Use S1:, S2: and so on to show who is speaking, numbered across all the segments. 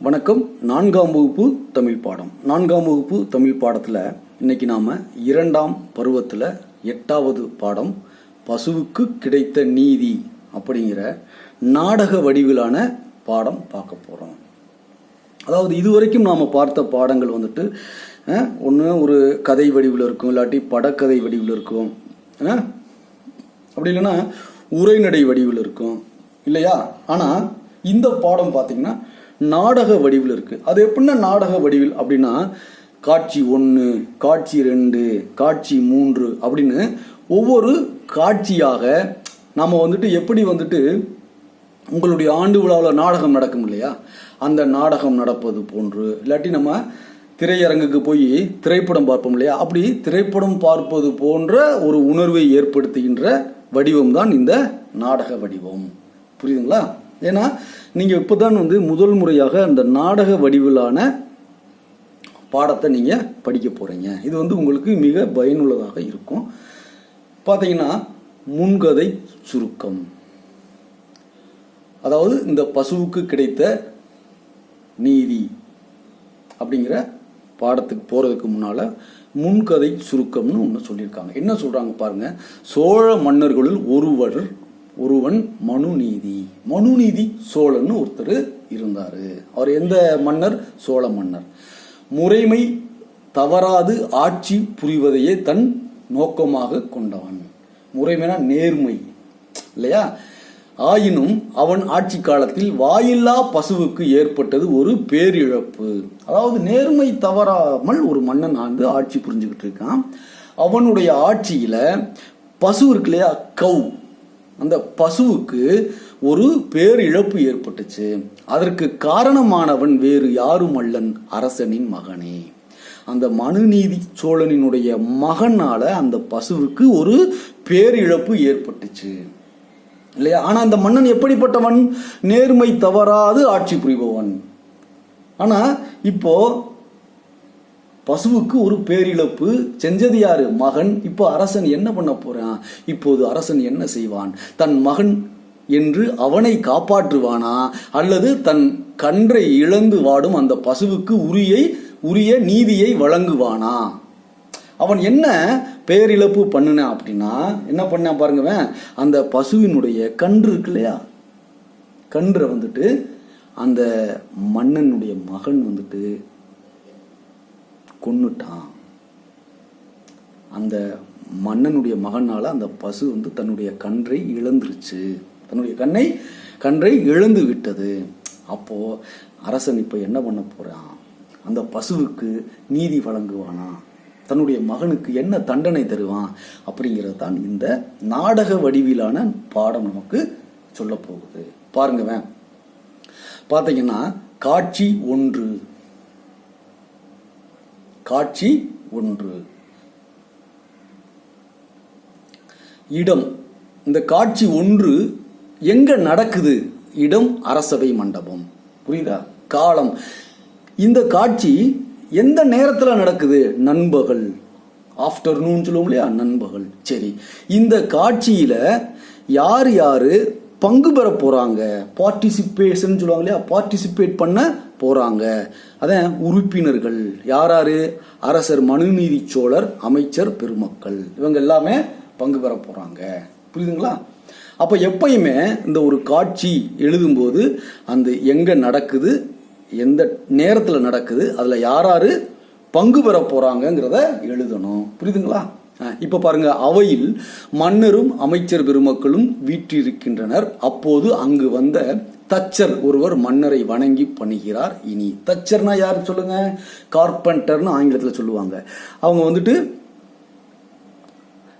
S1: வணக்கம். நான்காம் வகுப்பு தமிழ் பாடம். நான்காம் வகுப்பு தமிழ் பாடத்தில் இன்னைக்கு நாம இரண்டாம் பருவத்தில் எட்டாவது பாடம் பசுவுக்கு கிடைத்த நீதி அப்படிங்கிற நாடக வடிவிலான பாடம் பார்க்க போகிறோம் அதாவது இதுவரைக்கும் நாம் பார்த்த பாடங்கள் வந்துட்டு ஒன்று ஒரு கதை வடிவில் இருக்கும் இல்லாட்டி படக்கதை வடிவில் இருக்கும் அப்படி இல்லைன்னா உரைநடை வடிவில் இருக்கும் இல்லையா? ஆனால் இந்த பாடம் பார்த்தீங்கன்னா நாடக வடிவில் இருக்குது அது எப்படின்னா நாடக வடிவில் அப்படின்னா காட்சி ஒன்று காட்சி ரெண்டு காட்சி மூன்று அப்படின்னு ஒவ்வொரு காட்சியாக நம்ம வந்துட்டு எப்படி வந்துட்டு உங்களுடைய ஆண்டு விழாவில் நாடகம் நடக்கும் இல்லையா? அந்த நாடகம் நடப்பது போன்று. இல்லாட்டி நம்ம திரையரங்குக்கு போய் திரைப்படம் பார்ப்போம் இல்லையா? அப்படி திரைப்படம் பார்ப்பது போன்ற ஒரு உணர்வை ஏற்படுத்துகின்ற வடிவம் தான் இந்த நாடக வடிவம். புரியுதுங்களா? ஏன்னா நீங்கள் இப்போ தான் வந்து முதல் முறையாக அந்த நாடக வடிவிலான பாடத்தை நீங்கள் படிக்க போகிறீங்க இது வந்து உங்களுக்கு மிக பயனுள்ளதாக இருக்கும். பார்த்தீங்கன்னா முன்கதை சுருக்கம். அதாவது இந்த பசுவுக்கு கிடைத்த நீதி அப்படிங்கிற பாடத்துக்கு போகிறதுக்கு முன்னால் முன்கதை சுருக்கம்னு ஒன்று சொல்லியிருக்காங்க. என்ன சொல்கிறாங்க பாருங்கள் சோழ மன்னர்களுள் ஒருவர் ஒருவன் மனுநீதி. மனுநீதி சோழன் ஒருத்தர் இருந்தார். அவர் எந்த மன்னர்? சோழ மன்னர். முறைமை தவறாது ஆட்சி புரிவதையே தன் நோக்கமாக கொண்டவன். முறைமைனா நேர்மை இல்லையா? ஆயினும் அவன் ஆட்சி காலத்தில் வாயில்லா பசுவுக்கு ஏற்பட்டது ஒரு பேரிழப்பு. அதாவது நேர்மை தவறாமல் ஒரு மன்னன் ஆண்டு ஆட்சி புரிஞ்சுக்கிட்டு இருக்கான். அவனுடைய ஆட்சியில பசு இருக்கு இல்லையா? கவு அந்த பசுவுக்கு ஒரு பேரிழப்பு ஏற்பட்டுச்சு. அதற்கு காரணமானவன் வேறு யாரும் அல்லன் அரசனின் மகனே. அந்த மனுநீதி சோழனினுடைய மகனால அந்த பசுவுக்கு ஒரு பேரிழப்பு ஏற்பட்டுச்சு. இல்லையா? ஆனா அந்த மன்னன் எப்படிப்பட்டவன்? நேர்மை தவறாது ஆட்சி புரிபவன். ஆனா இப்போ பசுவுக்கு ஒரு பேரிழப்பு. செஞ்சது யாரு மகன் இப்போ அரசன் என்ன பண்ண போறான்? இப்போது அரசன் என்ன செய்வான்? தன் மகன் என்று அவனை காப்பாற்றுவானா? அல்லது தன் கன்றை இழந்து வாடும் அந்த பசுவுக்கு உரியை உரிய நீதியை வழங்குவானா? அவன் என்ன பேரிழப்பு பண்ணினான் அப்படின்னா என்ன பண்ணான் பாருங்க அந்த பசுவினுடைய கன்று இருக்கு இல்லையா? கன்றை வந்துட்டு அந்த மன்னனுடைய மகன் வந்துட்டு கொன்னுட்டான். அந்த மன்னனுடைய மகனால அந்த பசு வந்து தன்னுடைய கன்றை இழந்துருச்சு. தன்னுடைய கண்ணை கன்றை இழந்து விட்டது. அப்போ அரசன் இப்ப என்ன பண்ண போறான்? அந்த பசுவுக்கு நீதி வழங்குவானா? தன்னுடைய மகனுக்கு என்ன தண்டனை தருவான்? அப்படிங்கிறது தான் இந்த நாடக வடிவிலான பாடம் நமக்கு சொல்ல போகுது. பாருங்க பார்த்தீங்கன்னா காட்சி ஒன்று. காட்சி ஒன்று. இடம். இந்த காட்சி ஒன்று எங்க நடக்குது? இடம் அரசவை மண்டபம். புரியுதா? காலம். இந்த காட்சி எந்த நேரத்தில் நடக்குது? நண்பகல். ஆஃப்டர்நூன் சொல்லுவோம் இல்லையா? நண்பகல். சரி. இந்த காட்சியில் யார் யார் பங்கு பெற போகிறாங்க பார்ட்டிசிபேஷன் சொல்லுவாங்க இல்லையா? பார்ட்டிசிபேட் பண்ண போகிறாங்க அதான் உறுப்பினர்கள் யாராரு? அரசர் மனுநீதி சோழர் அமைச்சர் பெருமக்கள். இவங்க எல்லாமே பங்கு பெற போகிறாங்க புரியுதுங்களா? அப்போ எப்பயுமே இந்த ஒரு காட்சி எழுதும்போது அந்த எங்கே நடக்குது எந்த நேரத்தில் நடக்குது அதில் யார் யார் பங்கு பெற போகிறாங்கங்கிறத எழுதணும். புரியுதுங்களா? இப்போ பாருங்க அவையில் மன்னரும் அமைச்சர் பெருமக்களும் வீற்றிருக்கின்றனர். அப்போது அங்கு வந்த தச்சர் ஒருவர் மன்னரை வணங்கி பண்ணுகிறார் இனி தச்சர்னா யார் சொல்லுங்க? கார்பெண்டர்னு ஆங்கிலத்தில் சொல்லுவாங்க. அவங்க வந்துட்டு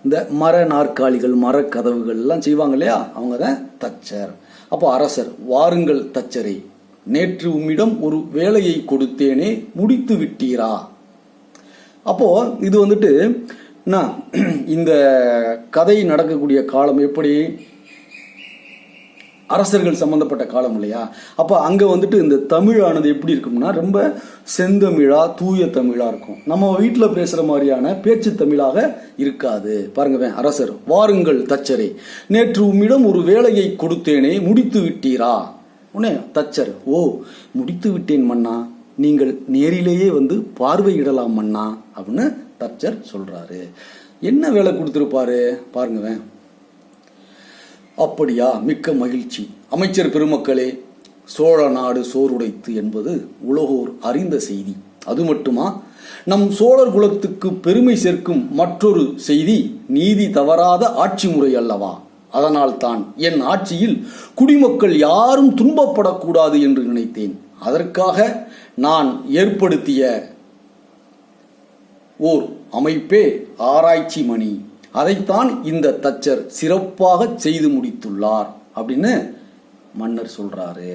S1: இந்த மர நாற்காலிகள் மரக்கதவுகள் எல்லாம் செய்வாங்க இல்லையா? அவங்க தான் தச்சர். அப்போ அரசர் வாருங்கள் தச்சரே நேற்று உம்மிடம் ஒரு வேலையை கொடுத்தேனே முடித்து விட்டீரா? அப்போ இது வந்துட்டு நான் இந்த கதை நடக்கக்கூடிய காலம் எப்படி? அரசர்கள் சம்பந்தப்பட்ட காலம் இல்லையா? அப்போ அங்கே வந்துட்டு இந்த தமிழானது எப்படி இருக்கும்னா ரொம்ப செந்தமிழா தூய தமிழா இருக்கும். நம்ம வீட்டில் பேசுகிற மாதிரியான பேச்சு தமிழாக இருக்காது. பாருங்க அரசர். வாருங்கள் தச்சரே. நேற்று உம்மிடம் ஒரு வேலையை கொடுத்தேனே முடித்து விட்டீரா? உடனே தச்சர் ஓ முடித்து விட்டேன் மன்னா. நீங்கள் நேரிலேயே வந்து பார்வையிடலாம் மன்னா அப்படின்னு தச்சர் சொல்றாரு. என்ன வேலை கொடுத்துருப்பாரு? பாருங்கவேன் அப்படியா? மிக்க மகிழ்ச்சி. அமைச்சர் பெருமக்களே சோழ நாடு சோறுடைத்து என்பது உலகோர் அறிந்த செய்தி. அது மட்டுமா? நம் சோழர் குலத்துக்கு பெருமை சேர்க்கும் மற்றொரு செய்தி நீதி தவறாத ஆட்சி முறை அல்லவா? அதனால் தான் என் ஆட்சியில் குடிமக்கள் யாரும் துன்பப்படக்கூடாது என்று நினைத்தேன். அதற்காக நான் ஏற்படுத்திய ஓர் அமைப்பே ஆராய்ச்சி மணி. அதைத்தான் இந்த தச்சர் சிறப்பாக செய்து முடித்துள்ளார் அப்படின்னு மன்னர் சொல்றாரு.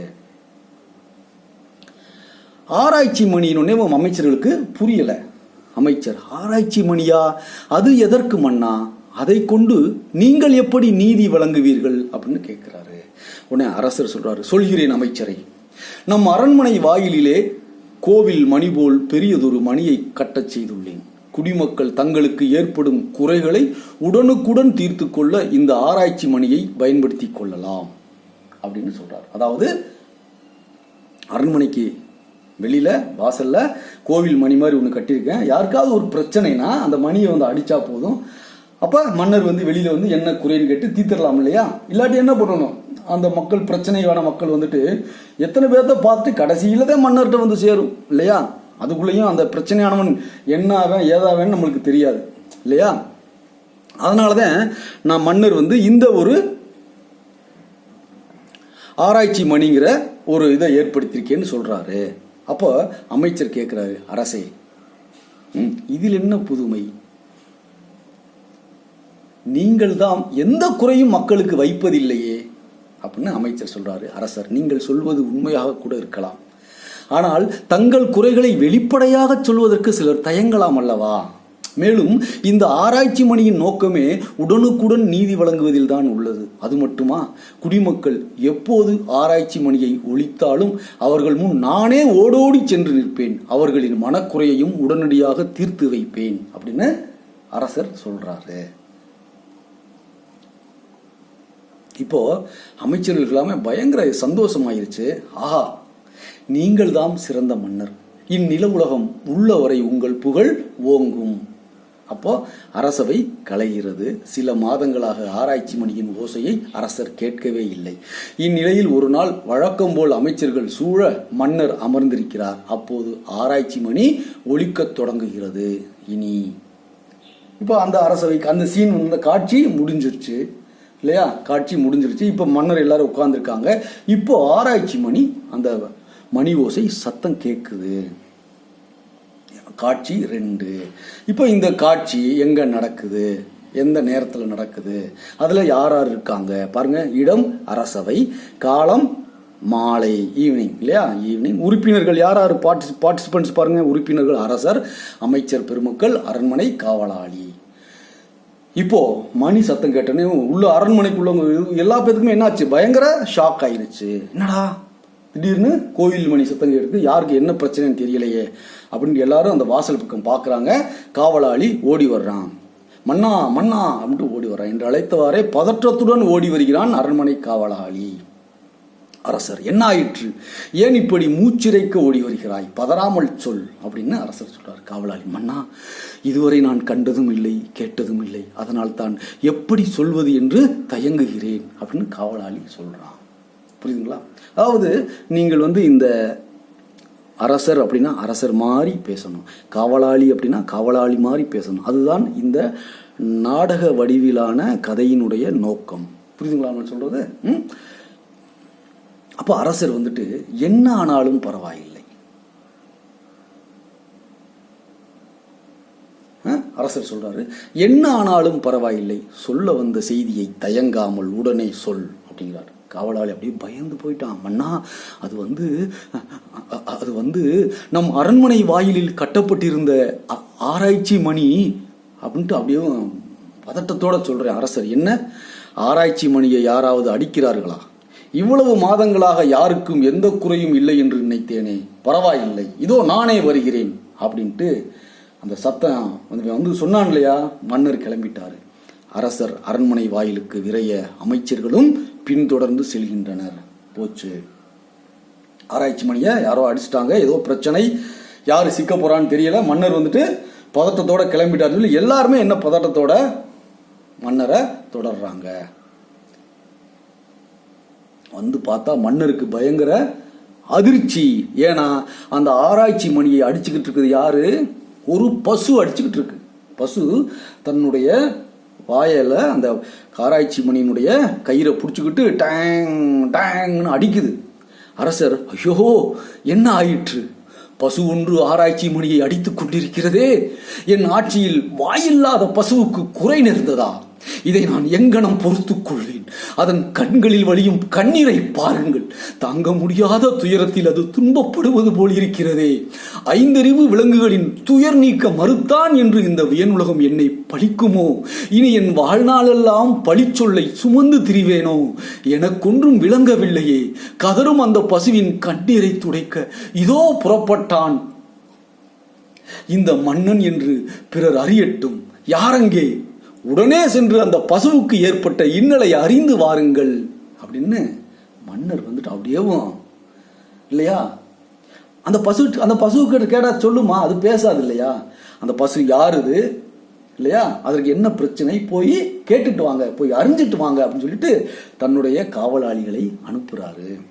S1: ஆராய்ச்சி மணியினே அமைச்சர்களுக்கு புரியல. அமைச்சர் ஆராய்ச்சி மணியா? அது எதற்கு மன்னா? அதை கொண்டு நீங்கள் எப்படி நீதி வழங்குவீர்கள்? அப்படின்னு கேட்கிறாரு. உடனே அரசர் சொல்றாரு சொல்கிறேன் அமைச்சரை. நம் அரண்மனை வாயிலிலே கோவில் மணி போல் பெரியதொரு மணியை கட்டச் செய்துள்ளேன். குடிமக்கள் தங்களுக்கு ஏற்படும் குறைகளை உடனுக்குடன் தீர்த்து கொள்ள இந்த ஆராய்ச்சி மணியை பயன்படுத்தி கொள்ளலாம் அப்படின்னு சொல்றார். அதாவது அரண்மனைக்கு வெளியில வாசல்ல கோவில் மணி மாதிரி ஒன்று கட்டியிருக்கேன். யாருக்காவது ஒரு பிரச்சனைனா அந்த மணியை வந்து அடிச்சா போதும். அப்ப மன்னர் வந்து வெளியில வந்து என்ன குறைன்னு கேட்டு தீர்த்திடலாம் இல்லையா? இல்லாட்டி என்ன பண்ணணும்? அந்த மக்கள் பிரச்சனையான மக்கள் வந்துட்டு எத்தனை பேர்த்த பார்த்துட்டு கடைசியில தான் மன்னர்கிட்ட வந்து சேரும் இல்லையா? அதுக்குள்ளேயும் அந்த பிரச்சனையானவன் என்ன ஆவேன் ஏதாவேன்னு நம்மளுக்கு தெரியாது. இல்லையா? அதனால தான் நான் மன்னர் வந்து இந்த ஒரு ஆராய்ச்சி மணிங்கிற ஒரு இதை ஏற்படுத்தியிருக்கேன்னு சொல்கிறாரு அப்போ அமைச்சர் கேட்குறாரு அரசே இதில் என்ன புதுமை? நீங்கள் தான் எந்த குறையும் மக்களுக்கு வைப்பதில்லையே. அப்படின்னு அமைச்சர் சொல்றாரு அரசர் நீங்கள் சொல்வது உண்மையாக கூட இருக்கலாம். ஆனால் தங்கள் குறைகளை வெளிப்படையாக சொல்வதற்கு சிலர் தயங்கலாம் அல்லவா? மேலும் இந்த ஆராய்ச்சி மணியின் நோக்கமே உடனுக்குடன் நீதி வழங்குவதில் தான் உள்ளது. அது மட்டுமா? குடிமக்கள் எப்போது ஆராய்ச்சி மணியை ஒழித்தாலும் அவர்கள் முன் நானே ஓடோடி சென்று நிற்பேன். அவர்களின் மனக்குறையையும் உடனடியாக தீர்த்து வைப்பேன். அப்படின்னு அரசர் சொல்றாரு. இப்போ அமைச்சர்கள் எல்லாமே பயங்கர சந்தோஷமாயிருச்சு. ஆஹா நீங்கள்தாம் சிறந்த மன்னர். இந்நில உலகம் உள்ளவரை உங்கள் புகழ் ஓங்கும். அப்போ அரசவை கலைகிறது. சில மாதங்களாக ஆராய்ச்சி மணியின் ஓசையை அரசர் கேட்கவே இல்லை. இந்நிலையில் ஒரு நாள் வழக்கம் போல் அமைச்சர்கள் சூழ மன்னர் அமர்ந்திருக்கிறார். அப்போது ஆராய்ச்சி மணி ஒழிக்கத் தொடங்குகிறது. இனி இப்போ அந்த அரசவைக்கு அந்த சீன் அந்த காட்சி முடிஞ்சிருச்சு. இல்லையா? காட்சி முடிஞ்சிருச்சு. இப்போ மன்னர் எல்லாரும் உட்கார்ந்துருக்காங்க. இப்போ ஆராய்ச்சி மணி அந்த மணி ஓசை சத்தம் கேட்குது காட்சி ரெண்டு. இப்போ இந்த காட்சி எங்கே நடக்குது? எந்த நேரத்தில் நடக்குது? அதில் யார் யார் இருக்காங்க? பாருங்கள் இடம் அரசவை காலம் மாலை ஈவினிங் இல்லையா? ஈவினிங் உறுப்பினர்கள் யார் யார் பார்ட்டிஸ் பார்ட்டிசிபென்ட்ஸ் பாருங்கள் உறுப்பினர்கள் அரசர் அமைச்சர் பெருமக்கள் அரண்மனை காவலாளி. இப்போது மணி சத்தம் கேட்டோன்னே உள்ள அரண்மனைக்குள்ளவங்க எல்லா பேருக்குமே என்னாச்சு? பயங்கர ஷாக் ஆயிடுச்சு என்னடா? திடீர்னு கோயில் மணி சத்தம் கேட்டு யாருக்கு என்ன பிரச்சனைன்னு தெரியலையே அப்படின்னு எல்லாரும் அந்த வாசல் பக்கம் பார்க்குறாங்க காவலாளி ஓடி வர்றான். மன்னா மன்னா அப்படின்ட்டு ஓடி வர்றான். என்று அழைத்தவாறே பதற்றத்துடன் ஓடி வருகிறான் அரண்மனை காவலாளி. அரசர் என்ன ஆயிற்று ஏன் இப்படி மூச்சிறைக்க ஓடி வருகிறாய்? பதறாமல் சொல் அப்படின்னு அரசர் சொல்றார். காவலாளி மன்னா இதுவரை நான் கண்டதும் இல்லை கேட்டதும் இல்லை. அதனால் தான் எப்படி சொல்வது என்று தயங்குகிறேன் அப்படின்னு காவலாளி சொல்றான். புரியுதுங்களா? அதாவது நீங்கள் வந்து இந்த அரசர் அப்படின்னா அரசர் மாதிரி பேசணும். காவலாளி அப்படின்னா காவலாளி மாதிரி பேசணும். அதுதான் இந்த நாடக வடிவிலான கதையினுடைய நோக்கம். புரியுதுங்களா நான் சொல்றது? ம்? அப்போ அரசர் வந்துட்டு என்ன ஆனாலும் பரவாயில்லை. அரசர் சொல்றாரு என்ன ஆனாலும் பரவாயில்லை. சொல்ல வந்த செய்தியை தயங்காமல் உடனே சொல் அப்படிங்கிறார். காவலாளி அப்படியே பயந்து போயிட்டான். மன்னா அது வந்து அது வந்து நம் அரண்மனை வாயிலில் கட்டப்பட்டிருந்த அ- ஆராய்ச்சி மணி அப்படின்ட்டு அப்படியே பதட்டத்தோட சொல்கிறேன் அரசர். என்ன? ஆராய்ச்சி மணியை யாராவது அடிக்கிறார்களா? இவ்வளவு மாதங்களாக யாருக்கும் எந்த குறையும் இல்லை என்று நினைத்தேனே. பரவாயில்லை. இதோ நானே வருகிறேன் அப்படின்ட்டு அந்த சத்தம் வந்து வந்து சொன்னான் இல்லையா? மன்னர் கிளம்பிட்டாரு. அரசர் அரண்மனை வாயிலுக்கு விரைய அமைச்சர்களும் பின்தொடர்ந்து செல்கின்றனர். போச்சு. ஆராய்ச்சி மணியை யாரோ அடிச்சிட்டாங்க. ஏதோ பிரச்சனை. யார் சிக்க போகிறான்னு தெரியல. மன்னர் வந்துட்டு பதட்டத்தோட கிளம்பிட்டார் சொல்லி எல்லாருமே என்ன பதட்டத்தோட? மன்னரை தொடர்றாங்க. வந்து பார்த்தா மன்னருக்கு பயங்கர அதிர்ச்சி. ஏன்னா அந்த ஆராய்ச்சி மணியை அடிச்சுக்கிட்டு இருக்குது யாரு? ஒரு பசு அடிச்சுக்கிட்டு இருக்கு. பசு தன்னுடைய வாயில் அந்த ஆராய்ச்சி மணியினுடைய கயிறை பிடிச்சிக்கிட்டு டேங் டேங்னு அடிக்குது. அரசர் ஐயோ என்ன ஆயிற்று? பசு ஒன்று ஆராய்ச்சி மணியை அடித்துக் கொண்டிருக்கிறதே. என் ஆட்சியில் வாயில்லாத பசுவுக்கு குறை நேர்ந்ததா? இதை நான் எங்கனம் பொறுத்துக் கொள்வேன் அதன் கண்களில் வழியும் கண்ணீரை பாருங்கள். தாங்க முடியாத துயரத்தில் அது துன்பப்படுவது போல் இருக்கிறதே. ஐந்தறிவு விலங்குகளின் துயர் நீக்க மறுத்தான் என்று இந்த வியனுலகம் என்னை பழிக்குமோ? இனி என் வாழ்நாளெல்லாம் பழிச்சொல்லை சுமந்து திரிவேனோ? எனக்கொன்றும் விளங்கவில்லையே. கதரும் அந்த பசுவின் கண்ணீரை துடைக்க இதோ புறப்பட்டான். இந்த மன்னன் என்று பிறர் அறியட்டும். யாரங்கே உடனே சென்று அந்த பசுவுக்கு ஏற்பட்ட இன்னலை அறிந்து வாருங்கள் அப்படின்னு மன்னர் வந்துட்டு அப்படியேவும் இல்லையா? அந்த பசு அந்த பசுவுக்கு கேட்டால் சொல்லுமா? அது பேசாது இல்லையா? அந்த பசு யாருது இல்லையா? அதற்கு என்ன பிரச்சனை? போய் கேட்டுட்டு வாங்க போய் அறிஞ்சிட்டு வாங்க அப்படின்னு சொல்லிட்டு தன்னுடைய காவலாளிகளை அனுப்புறாரு.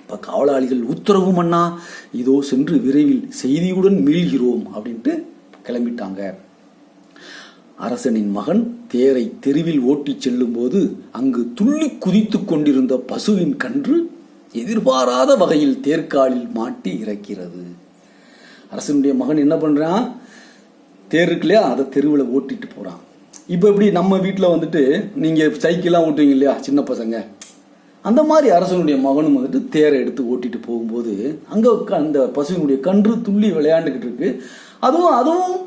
S1: இப்ப காவலாளிகள் உத்தரவு மன்னா இதோ சென்று விரைவில் செய்தியுடன் மீள்கிறோம் அப்படின்ட்டு கிளம்பிட்டாங்க. அரசனின் மகன் தேரை தெருவில் ஓட்டிச் செல்லும்போது அங்கு துள்ளி குதித்துக் கொண்டிருந்த பசுவின் கன்று எதிர்பாராத வகையில் தேர்காலில் மாட்டி இறக்கிறது. அரசனுடைய மகன் என்ன பண்றான்? தேர் இருக்கு இல்லையா? அதை தெருவில் ஓட்டிட்டு போறான். இப்போ எப்படி நம்ம வீட்டில் வந்துட்டு நீங்க சைக்கிள்லாம் ஓட்டுவீங்க இல்லையா சின்ன பசங்க? அந்த மாதிரி அரசனுடைய மகனும் வந்துட்டு தேரை எடுத்து ஓட்டிட்டு போகும்போது அங்கே அந்த பசுவினுடைய கன்று துள்ளி விளையாண்டுக்கிட்டு இருக்கு. அதுவும் அதுவும்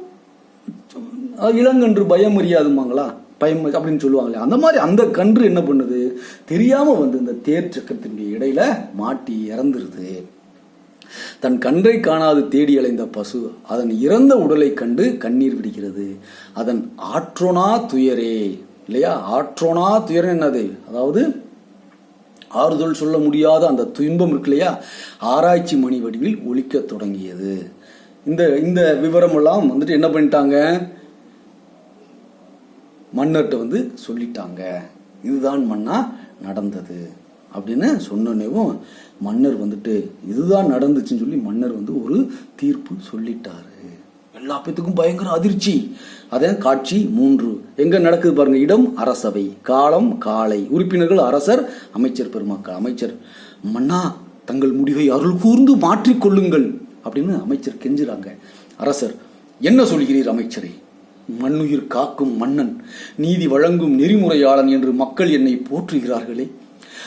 S1: இளங்கன்று பயம் அறியாதுமாங்களா பயம் அப்படின்னு சொல்லுவாங்களே. அந்த மாதிரி அந்த கன்று என்ன பண்ணுது? தெரியாம வந்து இந்த தேர் சக்கரத்தினுடைய இடையில மாட்டி இறந்துருது. தன் கன்றை காணாது தேடி அலைந்த பசு அதன் இறந்த உடலை கண்டு கண்ணீர் விடுகிறது. அதன் ஆற்றோனா துயரே. இல்லையா? ஆற்றோனா துயரம் என்னது? அதாவது ஆறுதல் சொல்ல முடியாத அந்த துன்பம் இருக்கு இல்லையா? ஆராய்ச்சி மணி வடிவில் ஒழிக்க தொடங்கியது. இந்த இந்த விவரம் எல்லாம் வந்துட்டு என்ன பண்ணிட்டாங்க? மன்னர்கிட்ட வந்து சொல்லிட்டாங்க. இதுதான் மன்னா நடந்தது. அப்படின்னு சொன்னோன்னேவும் மன்னர் வந்துட்டு இதுதான் நடந்துச்சுன்னு சொல்லி மன்னர் வந்து ஒரு தீர்ப்பு சொல்லிட்டாரு. எல்லா பேத்துக்கும் பயங்கர அதிர்ச்சி. அதான் காட்சி மூன்று. எங்க நடக்குது பாருங்க இடம் அரசவை. காலம் காலை. உறுப்பினர்கள் அரசர் அமைச்சர் பெருமக்கள் அமைச்சர். மன்னா தங்கள் முடிவை அருள் கூர்ந்து மாற்றிக்கொள்ளுங்கள் அப்படின்னு அமைச்சர் கெஞ்சுறாங்க. அரசர் என்ன சொல்கிறீர் அமைச்சரை? மண்ணுயிர் காக்கும் மன்னன் நீதி வழங்கும் நெறிமுறையாளன் என்று மக்கள் என்னை போற்றுகிறார்களே.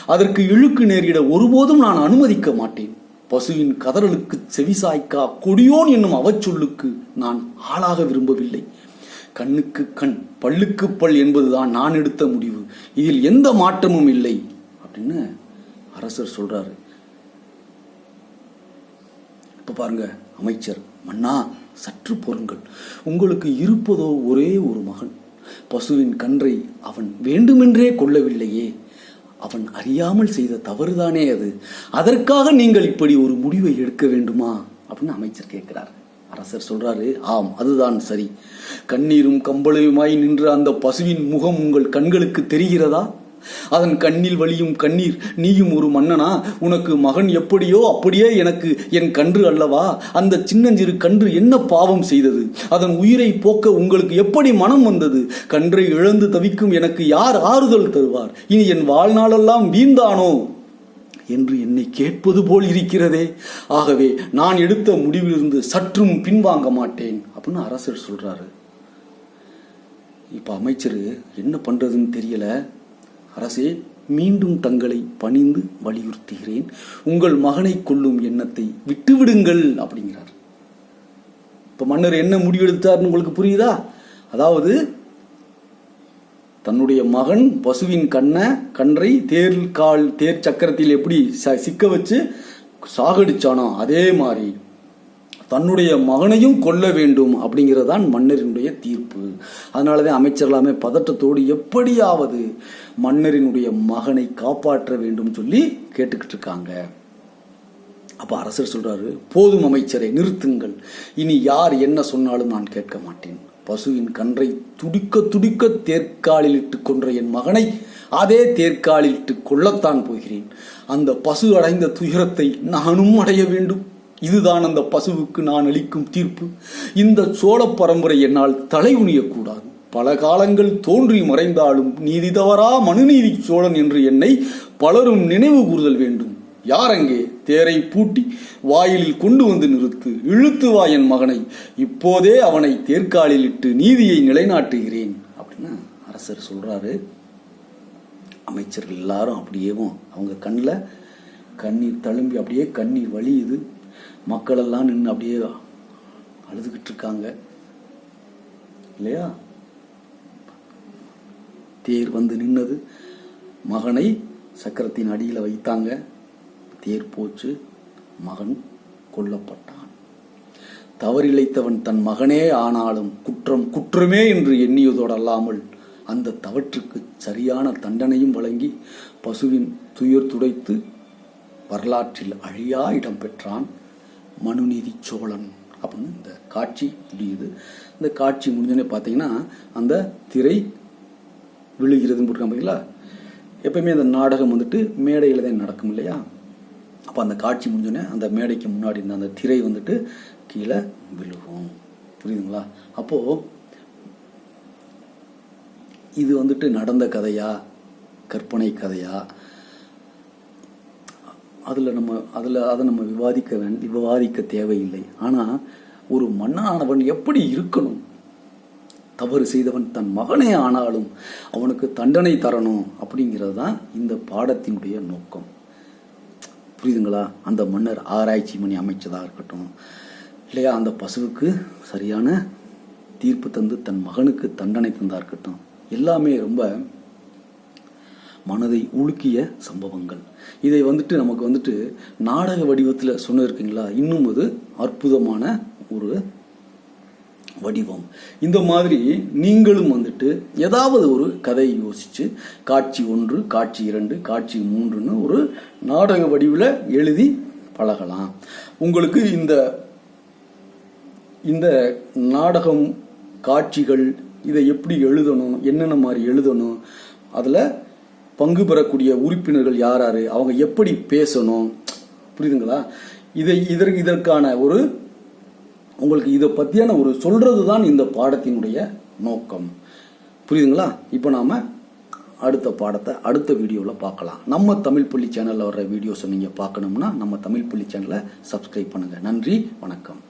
S1: அதற்கு இழுக்கு நேரிட ஒருபோதும் நான் அனுமதிக்க மாட்டேன். பசுவின் கதறலுக்கு செவிசாய்க்கா கொடியோன் என்னும் அவச்சொல்லுக்கு நான் ஆளாக விரும்பவில்லை. கண்ணுக்கு கண் பல்லுக்கு பல் என்பதுதான் நான் எடுத்த முடிவு. இதில் எந்த மாற்றமும் இல்லை அப்படின்னு அரசர் சொல்றாரு. இப்ப பாருங்க அமைச்சர் மன்னா சற்று பொறுங்கள். உங்களுக்கு இருப்பதோ ஒரே ஒரு மகன். பசுவின் கன்றை அவன் வேண்டுமென்றே கொள்ளவில்லையே. அவன் அறியாமல் செய்த தவறுதானே அது. அதற்காக நீங்கள் இப்படி ஒரு முடிவை எடுக்க வேண்டுமா? அப்படின்னு அமைச்சர் கேட்கிறார். அரசர் சொல்றாரு ஆம் அதுதான் சரி. கண்ணீரும் கம்பளையுமாய் நின்ற அந்த பசுவின் முகம் உங்கள் கண்களுக்கு தெரிகிறதா? அதன் கண்ணில் வழியும் கண்ணீர். நீயும் ஒரு மன்னனா? உனக்கு மகன் எப்படியோ அப்படியே எனக்கு என் கன்று அல்லவா? அந்த சின்னஞ்சிறு கன்று என்ன பாவம் செய்தது? அதன் உயிரை போக்க உங்களுக்கு எப்படி மனம் வந்தது? கன்றை இழந்து தவிக்கும் எனக்கு யார் ஆறுதல் தருவார்? இனி என் வாழ்நாளெல்லாம் வீந்தானோ என்று என்னை கேட்பது போல் இருக்கிறதே. ஆகவே நான் எடுத்த முடிவிலிருந்து சற்றும் பின்வாங்க மாட்டேன் அப்படின்னு அரசர் சொல்றாரு. இப்ப அமைச்சர் என்ன பண்றதுன்னு தெரியல. அரசே மீண்டும் தங்களை பணிந்து வலியுறுத்துகிறேன். உங்கள் மகனை கொல்லும் எண்ணத்தை விட்டுவிடுங்கள் அப்படிங்கிறார். இப்ப மன்னர் என்ன முடிவெடுத்தார்னு உங்களுக்கு புரியுதா? அதாவது தன்னுடைய மகன் பசுவின் கண்ணை கன்றை தேர் கால் தேர் சக்கரத்தில் எப்படி ச- சிக்க வச்சு சாகடிச்சானோ அதே மாதிரி தன்னுடைய மகனையும் கொல்ல வேண்டும் அப்படிங்கிறதான் மன்னரினுடைய தீர்ப்பு. அதனாலதான் அமைச்சர் எல்லாமே பதட்டத்தோடு எப்படியாவது மன்னரினுடைய மகனை காப்பாற்ற வேண்டும் சொல்லி கேட்டுக்கிட்டு இருக்காங்க அப்ப அரசர் சொல்றாரு போதும் அமைச்சரை நிறுத்துங்கள். இனி யார் என்ன சொன்னாலும் நான் கேட்க மாட்டேன். பசுவின் கன்றை துடிக்க துடிக்க தேர்க்காலில் இட்டு கொன்ற என் மகனை அதே தேர்க்காலில் இட்டு கொள்ளத்தான் போகிறேன். அந்த பசு அடைந்த துயரத்தை நானும் அடைய வேண்டும். இதுதான் அந்த பசுவுக்கு நான் அளிக்கும் தீர்ப்பு. இந்த சோழ பரம்பரை என்னால் தலை குனியக்கூடாது. பல காலங்கள் தோன்றி மறைந்தாலும் நீதி தவறா மனுநீதி சோழன் என்று என்னை பலரும் நினைவு கூறுதல் வேண்டும். யாரங்கே? தேரை பூட்டி வாயிலில் கொண்டு வந்து நிறுத்து. இழுத்து வா என் மகனை. இப்போதே அவனை தேர்காலில் இட்டு நீதியை நிலைநாட்டுகிறேன். அப்படின்னு அரசர் சொல்றாரு. அமைச்சர்கள் எல்லாரும் அப்படியேவும். அவங்க கண்ணில் கண்ணீர் தழும்பி அப்படியே கண்ணீர் வழியுது. மக்களெல்லாம் நின்று அப்படியே அழுதுகிட்டு இருக்காங்க. இல்லையா? தேர் வந்து நின்னது. மகனை சக்கரத்தின் அடியில் வைத்தாங்க. தேர் போச்சு. மகன் கொல்லப்பட்டான். தவறிழைத்தவன் தன் மகனே ஆனாலும் குற்றம் குற்றமே என்று எண்ணியதோடு அல்லாமல் அந்த தவற்றுக்கு சரியான தண்டனையும் வழங்கி பசுவின் துயர் துடைத்து வரலாற்றில் அழியா இடம் பெற்றான் மனுநீதி சோழன் அப்படின்னு இந்த காட்சி முடியுது இந்த காட்சி முடிஞ்சோடனே பார்த்தீங்கன்னா அந்த திரை விழுகிறதுன்னு போட்டிருக்காங்க பார்த்தீங்களா எப்பயுமே அந்த நாடகம் வந்துட்டு மேடையில் தான் நடக்கும் இல்லையா? அப்போ அந்த காட்சி முடிஞ்சோடனே அந்த மேடைக்கு முன்னாடி இருந்த அந்த திரை வந்துட்டு கீழே விழுகும். புரியுதுங்களா? அப்போது இது வந்துட்டு நடந்த கதையா? கற்பனை கதையா? அதில் நம்ம அதில் அதை நம்ம விவாதிக்க வேண்டி விவாதிக்க தேவையில்லை. ஆனால் ஒரு மன்னனானவன் எப்படி இருக்கணும்? தவறு செய்தவன் தன் மகனே ஆனாலும் அவனுக்கு தண்டனை தரணும் அப்படிங்கிறது தான் இந்த பாடத்தினுடைய நோக்கம். புரியுதுங்களா? அந்த மன்னர் ஆராய்ச்சி மணி அமைச்சதாக இருக்கட்டும். இல்லையா அந்த பசுவுக்கு சரியான தீர்ப்பு தந்து தன் மகனுக்கு தண்டனை தந்தா இருக்கட்டும். எல்லாமே ரொம்ப மனதை உலுக்கிய சம்பவங்கள். இதை வந்துட்டு நமக்கு வந்துட்டு நாடக வடிவத்தில் சொன்ன இருக்கீங்களா இன்னும் அது அற்புதமான ஒரு வடிவம். இந்த மாதிரி நீங்களும் வந்துட்டு ஏதாவது ஒரு கதையை யோசிச்சு காட்சி ஒன்று காட்சி இரண்டு காட்சி மூன்றுன்னு ஒரு நாடக வடிவில் எழுதி பழகலாம். உங்களுக்கு இந்த இந்த நாடகம் காட்சிகள் இதை எப்படி எழுதணும் என்னென்ன மாதிரி எழுதணும் அதில் பங்கு பெறக்கூடிய உறுப்பினர்கள் யார் யார் அவங்க எப்படி பேசணும்? புரியுதுங்களா? இதை இதற்கு இதற்கான ஒரு உங்களுக்கு இதை பற்றியான ஒரு சொல்கிறது தான் இந்த பாடத்தினுடைய நோக்கம். புரியுதுங்களா? இப்போ நாம் அடுத்த பாடத்தை அடுத்த வீடியோவில் பார்க்கலாம். நம்ம தமிழ் பள்ளி சேனலில் வர்ற வீடியோஸை நீங்கள் பார்க்கணும்னா நம்ம தமிழ் பள்ளி சேனலை சப்ஸ்கிரைப் பண்ணுங்கள் நன்றி வணக்கம்.